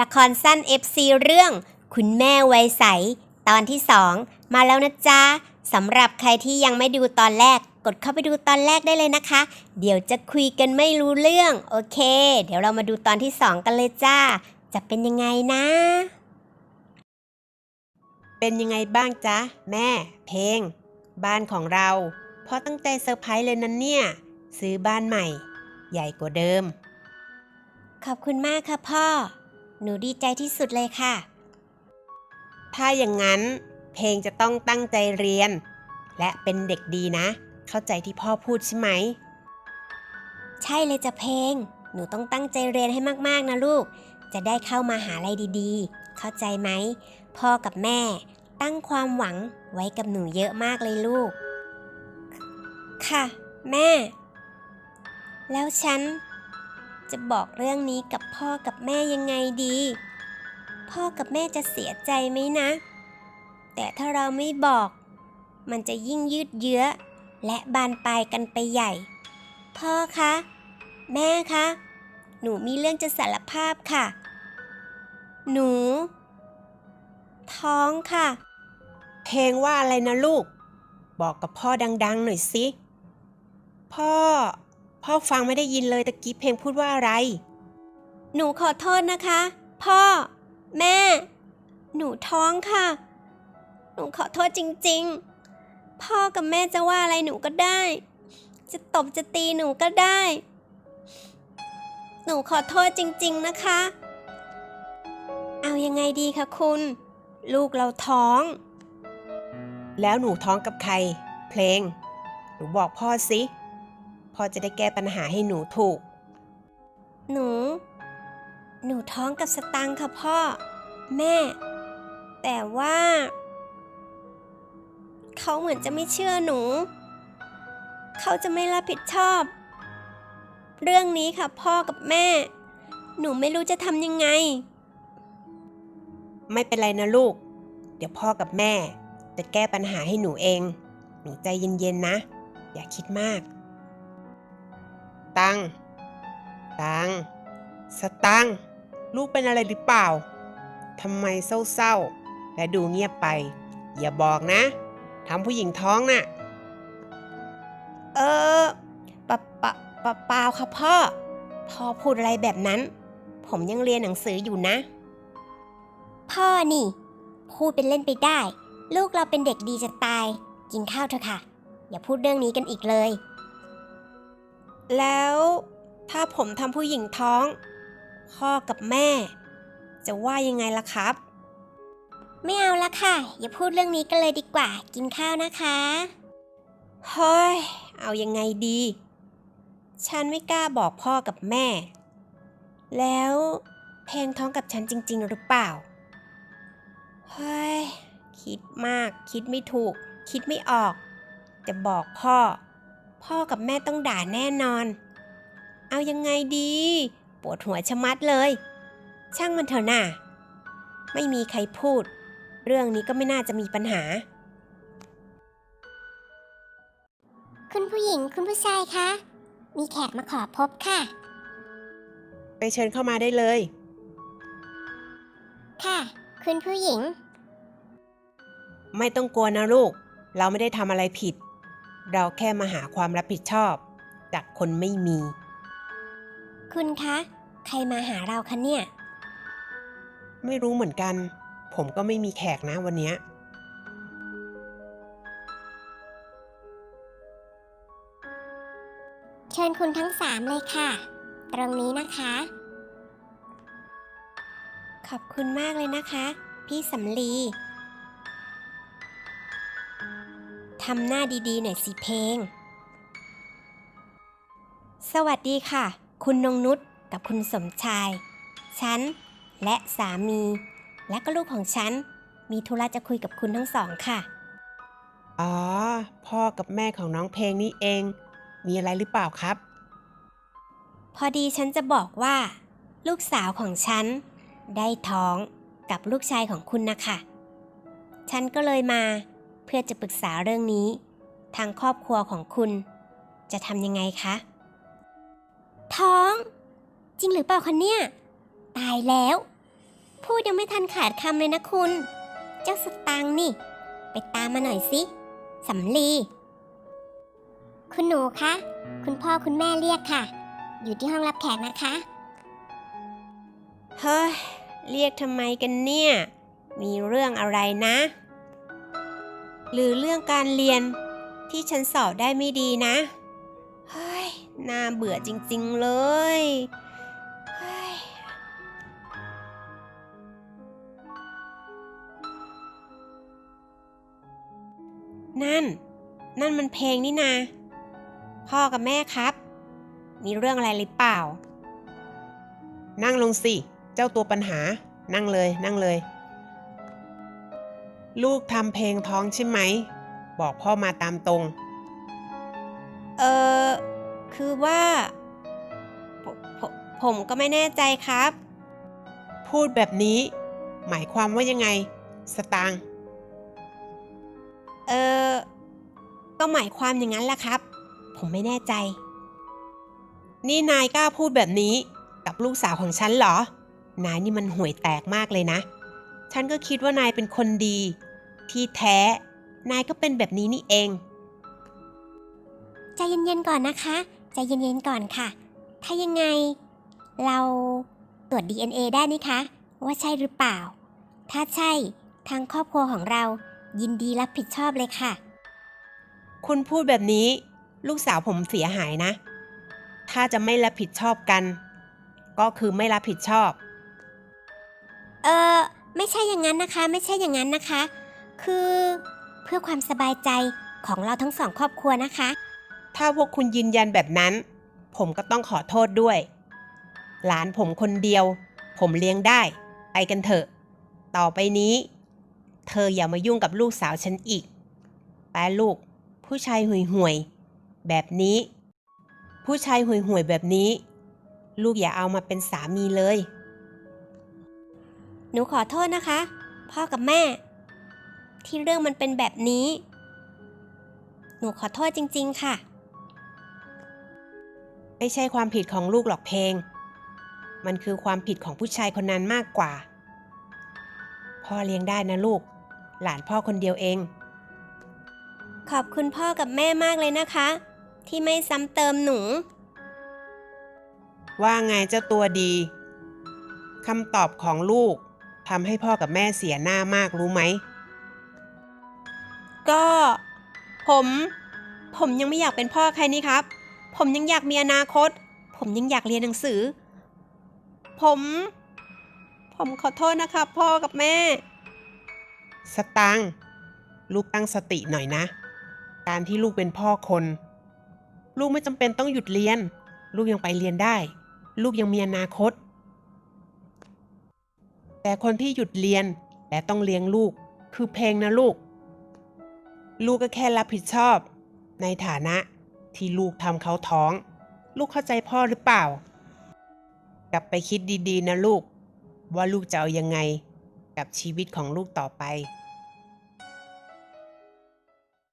ละครสั้น FC เรื่อง คุณแม่วัยใส ตอนที่ 2 มาแล้วนะจ๊ะสำหรับใครที่ยังไม่ดูตอนแรก กดเข้าไปดูตอนแรกได้เลยนะคะ เดี๋ยวจะคุยกันไม่รู้เรื่อง โอเค เดี๋ยวเรามาดูตอนที่ 2 กันเลยจ้า จะเป็นยังไงนะ เป็นยังไงบ้างจ๊ะ แม่ เพลง บ้านของเราพ่อตั้งใจเซอร์ไพรส์เลยนั้นเนี่ย ซื้อบ้านใหม่ ใหญ่กว่าเดิม ขอบคุณมากค่ะพ่อ หนูดีใจที่สุดเลยค่ะ ถ้าอย่างนั้น เพลงจะต้องตั้งใจเรียน และเป็นเด็กดีนะ เข้าใจที่พ่อพูดใช่ไหม ใช่เลยจ้ะเพลง หนูต้องตั้งใจเรียนให้มากๆนะลูก จะได้เข้ามาหาลัยดีๆ เข้าใจไหม พ่อกับแม่ ตั้งความหวังไว้กับหนูเยอะมากเลยลูก ค่ะ แม่ แล้วฉัน จะบอกเรื่องนี้กับพ่อกับแม่ยังไงดี พ่อกับแม่จะเสียใจไหมนะ แต่ถ้าเราไม่บอก มันจะยิ่งยืดเยื้อ และบานปลายกันไปใหญ่ พ่อคะ แม่คะ หนูมีเรื่องจะสารภาพค่ะ หนู ท้องค่ะ เพลงว่าอะไรนะลูก บอกกับพ่อดัง ๆ หน่อยสิ พ่อ พ่อฟังไม่ได้ยินเลยตะกี้เพลงพูดว่าอะไร หนูขอโทษนะคะ พ่อ แม่ หนูท้องค่ะ หนูขอโทษจริง ๆ พ่อกับแม่จะว่าอะไรหนูก็ได้ จะตบจะตีหนูก็ได้ หนูขอโทษจริง ๆนะคะ เอายังไงดีคะคุณ ลูกเราท้อง แล้วหนูท้องกับใคร เพลง หนูบอกพ่อสิ พ่อจะได้แก้ปัญหาให้หนูถูก หนู หนูท้องกับสตังค์ค่ะพ่อ แม่ แต่ว่า เขาเหมือนจะไม่เชื่อหนู เขาจะไม่รับผิดชอบ เรื่องนี้ค่ะพ่อกับแม่ หนูไม่รู้จะทำยังไง ไม่เป็นไรนะลูก เดี๋ยวพ่อกับแม่ จะแก้ปัญหาให้หนูเอง หนูใจเย็นๆนะ อย่าคิดมาก ตังตังสตังลูกเป็นอะไรหรือเปล่าทำไมเศร้าๆ และดูเงียบไป อย่าบอกนะทำผู้หญิงท้องน่ะ เออปะปะปะเปล่าค่ะพ่อ พ่อพูดอะไรแบบนั้น ผมยังเรียนหนังสืออยู่นะ พ่อนี่ พูดเป็นเล่นไปได้ ลูกเราเป็นเด็กดีจะตาย กินข้าวเถอะค่ะ อย่าพูดเรื่องนี้กันอีกเลย แล้วถ้าผมทำผู้หญิงท้อง พ่อกับแม่ จะว่ายังไงล่ะครับ ไม่เอาละค่ะ อย่าพูดเรื่องนี้กันเลยดีกว่า กินข้าวนะคะ เฮ้ย เอายังไงดี ฉันไม่กล้าบอกพ่อกับแม่ แล้วเพลงท้องกับฉันจริง ๆ หรือเปล่า เฮ้ย คิดมาก คิดไม่ถูก คิดไม่ออก จะบอกพ่อ พ่อกับแม่ต้องด่าแน่นอน เอายังไงดี ปวดหัวชะมัดเลย ช่างมันเถอะน่ะ ไม่มีใครพูด เรื่องนี้ก็ไม่น่าจะมีปัญหา คุณผู้หญิงคุณผู้ชายคะ มีแขกมาขอพบค่ะ ไปเชิญเข้ามาได้เลย ค่ะ คุณผู้หญิง ไม่ต้องกลัวนะลูก เราไม่ได้ทำอะไรผิด เราแค่มาหาความรับผิดชอบ จากคนไม่มี คุณคะ ใครมาหาเราคะเนี่ย ไม่รู้เหมือนกัน ผมก็ไม่มีแขกนะวันเนี้ย เชิญคุณทั้งสามเลยค่ะ ตรงนี้นะคะ ขอบคุณมากเลยนะคะ พี่สำลี ทำหน้าดีๆหน่อยสิเพลง สวัสดีค่ะ คุณนงนุชกับคุณสมชาย ฉัน และสามี และก็ลูกของฉัน มีธุระจะคุยกับคุณทั้งสองค่ะ อ๋อ พ่อกับแม่ของน้องเพลงนี่เอง มีอะไรหรือเปล่าครับ พอดีฉันจะบอกว่า ลูกสาวของฉัน ได้ท้องกับลูกชายของคุณนะคะ ฉันก็เลยมาเพื่อจะปรึกษาเรื่องนี้ ทางครอบครัวของคุณ จะทำยังไงคะ ท้อง จริงหรือเปล่าคะเนี่ย ตายแล้ว พูดยังไม่ทันขาดคำเลยนะคุณ เจ้าสตังค์นี่ ไปตามมาหน่อยสิสำลี คุณหนูคะ คุณพ่อคุณแม่เรียกค่ะ อยู่ที่ห้องรับแขกนะคะ เฮ้ย เรียกทำไมกันเนี่ย มีเรื่องอะไรนะ หรือเรื่องการเรียนที่ฉันสอบได้ไม่ดีนะ เฮ้ย น่าเบื่อจริงๆเลยเฮ้ยนั่น นั่นมันเพลงนี่นา พ่อกับแม่ครับ มีเรื่องอะไรหรือเปล่า นั่งลงสิ เจ้าตัวปัญหา นั่งเลย นั่งเลย ลูกทำเพลงท้องใช่ไหม บอกพ่อมาตามตรง เออคือว่าผมผมผมก็ไม่แน่ใจครับ พูดแบบนี้ หมายความว่ายังไง สตางค์เออก็หมายความอย่างนั้นแหละครับ ผมไม่แน่ใจ นี่นายกล้าพูดแบบนี้กับลูกสาวของฉันเหรอ นายนี่มันห่วยแตกมากเลยนะ ฉันก็คิดว่านายเป็นคนดี ที่แท้ นายก็เป็นแบบนี้นี่เอง ใจเย็นๆก่อนนะคะ ใจเย็นๆก่อนค่ะ ถ้ายังไง เราตรวจ DNA ได้นี่คะ ว่าใช่หรือเปล่า ถ้าใช่ทางครอบครัวของเรายินดีรับผิดชอบเลยค่ะ คุณพูดแบบนี้ ลูกสาวผมเสียหายนะ ถ้าจะไม่รับผิดชอบกัน ก็คือไม่รับผิดชอบ เออ ไม่ใช่อย่างนั้นนะคะ ไม่ใช่อย่างนั้นนะคะ คือเพื่อความสบายใจของเราทั้งสองครอบครัวนะคะ ถ้าพวกคุณยืนยันแบบนั้น ผมก็ต้องขอโทษด้วย หลานผมคนเดียว ผมเลี้ยงได้ ไปกันเถอะ ต่อไปนี้ เธออย่ามายุ่งกับลูกสาวฉันอีก ไปลูก ผู้ชายห่วยห่วยๆแบบนี้ ผู้ชายห่วยห่วยๆแบบนี้ ลูกอย่าเอามาเป็นสามีเลย หนูขอโทษนะคะ พ่อกับแม่ ที่เรื่องมันเป็นแบบนี้ หนูขอโทษจริง ๆ ค่ะ ไม่ใช่ความผิดของลูกหรอกเพลง มันคือความผิดของผู้ชายคนนั้นมากกว่า พ่อเลี้ยงได้นะลูก หลานพ่อคนเดียวเอง ขอบคุณพ่อกับแม่มากเลยนะคะ ที่ไม่ซ้ำเติมหนู ว่าไงเจ้าตัวดีคำตอบของลูก ทำให้พ่อกับแม่เสียหน้ามากรู้ไหม ก็ ผม ผมยังไม่อยากเป็นพ่อใครนี่ครับ ผมยังอยากมีอนาคต ผมยังอยากเรียนหนังสือ ผม ผมขอโทษนะครับ พ่อกับแม่ สตังค์ลูกตั้งสติหน่อยนะ การที่ลูกเป็นพ่อคน ลูกไม่จำเป็นต้องหยุดเรียน ลูกยังไปเรียนได้ ลูกยังมีอนาคต แต่คนที่หยุดเรียนและต้องเลี้ยงลูก คือเพลงนะลูก ลูกก็แค่รับผิดชอบ ในฐานะที่ลูกทำเขาท้อง ลูกเข้าใจพ่อหรือเปล่า กลับไปคิดดีๆนะลูก ว่าลูกจะเอายังไง กับชีวิตของลูกต่อไป